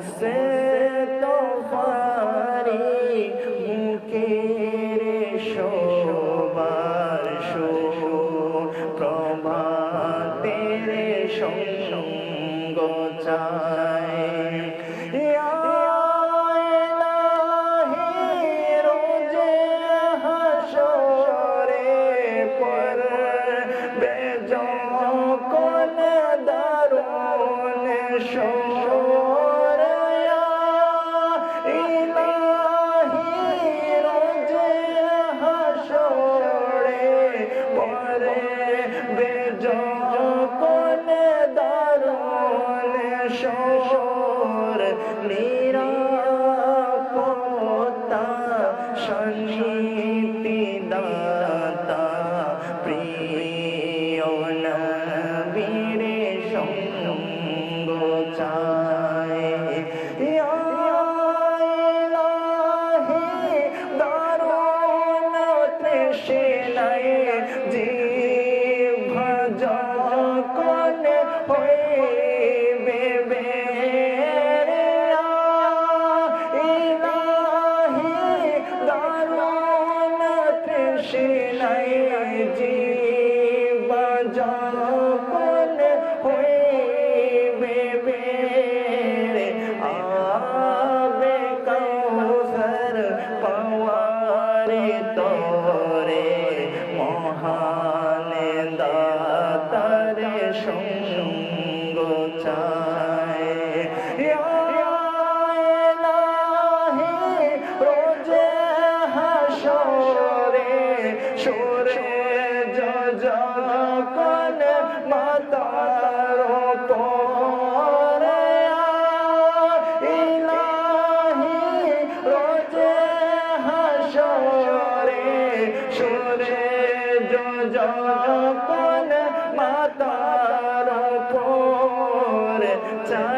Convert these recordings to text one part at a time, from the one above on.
sunset. الذين করে যখন মাতার পরে ইলাহি রোজে হাসরে সুরে যখন মাতার পরে চাই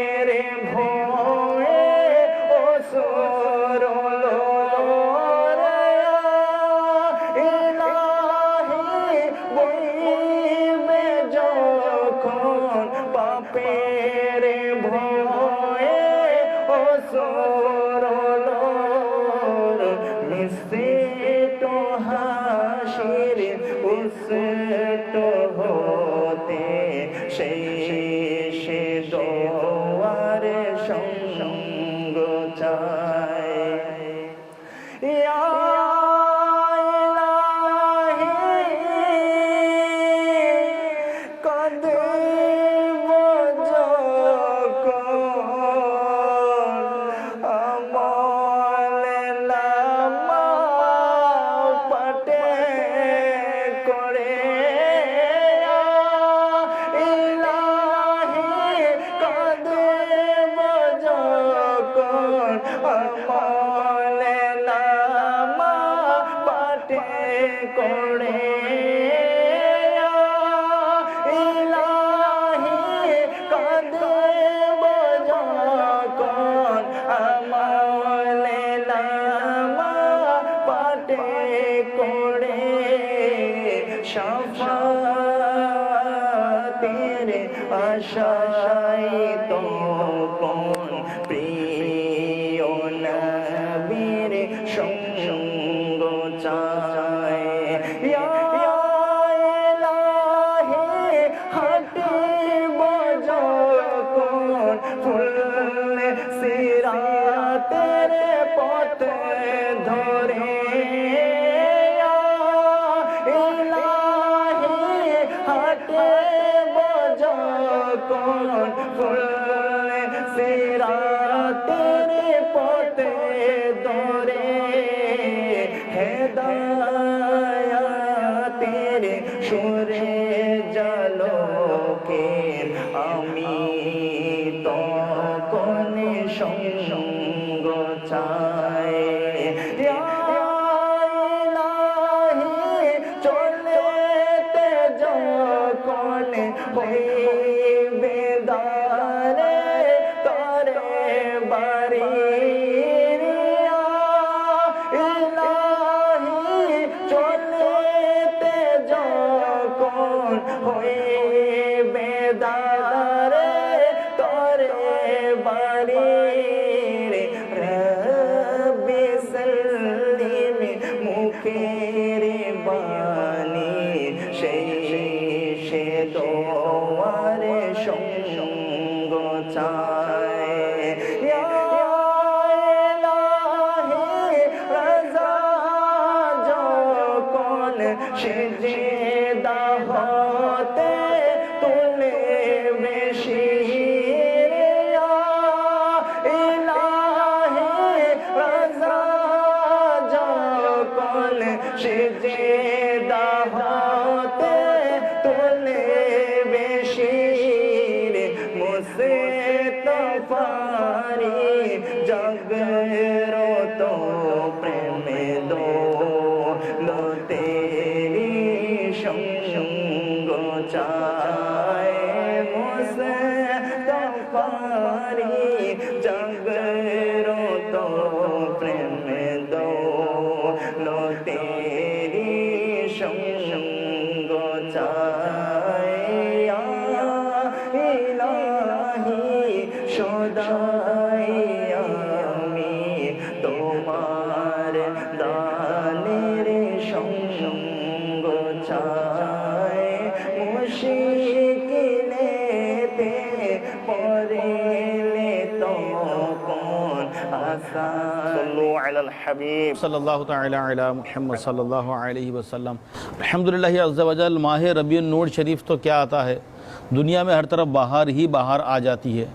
সেই করে ইলাহি কাঁদব যখন আমলে নামা পাটে করে সাফাতের আশাই তখন কাটে যখন হইবে দারে তরে বাড়ি মুখের বাণী সেই সে দোয়ারে সঙ্গ চায়। সেজদা হতে তুলে বেশি মুস্তফারি জগরত প্রেমে দো লো সদাই আমি তোমার দানের সঙ্গ চাই মুশকিলেতে পড়লে صلی اللہ تعالی علی محمد صلی اللہ علیہ وسلم. الحمدللہ عز و جل ماہ ربیع النور شریف تو کیا آتا ہے؟ دنیا میں ہر طرف باہر ہی باہر آ جاتی ہے۔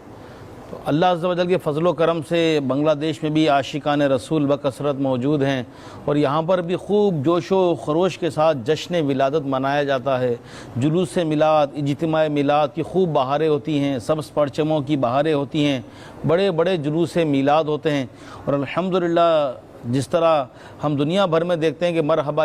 تو اللہ عز و جل کے فضل و کرم سے بنگلہ دیش میں بھی عاشقان رسول بکثرت موجود ہیں اور یہاں پر بھی خوب جوش و خروش کے ساتھ جشن ولادت منایا جاتا ہے۔ جلوس میلاد، اجتماع میلاد کی خوب بہاریں ہوتی ہیں، سبز پرچموں کی بہاریں ہوتی ہیں۔ بڑے بڑے جلوس میلاد ہوتے ہیں اور الحمدللہ جس طرح ہم دنیا بھر میں دیکھتے ہیں کہ مرحبا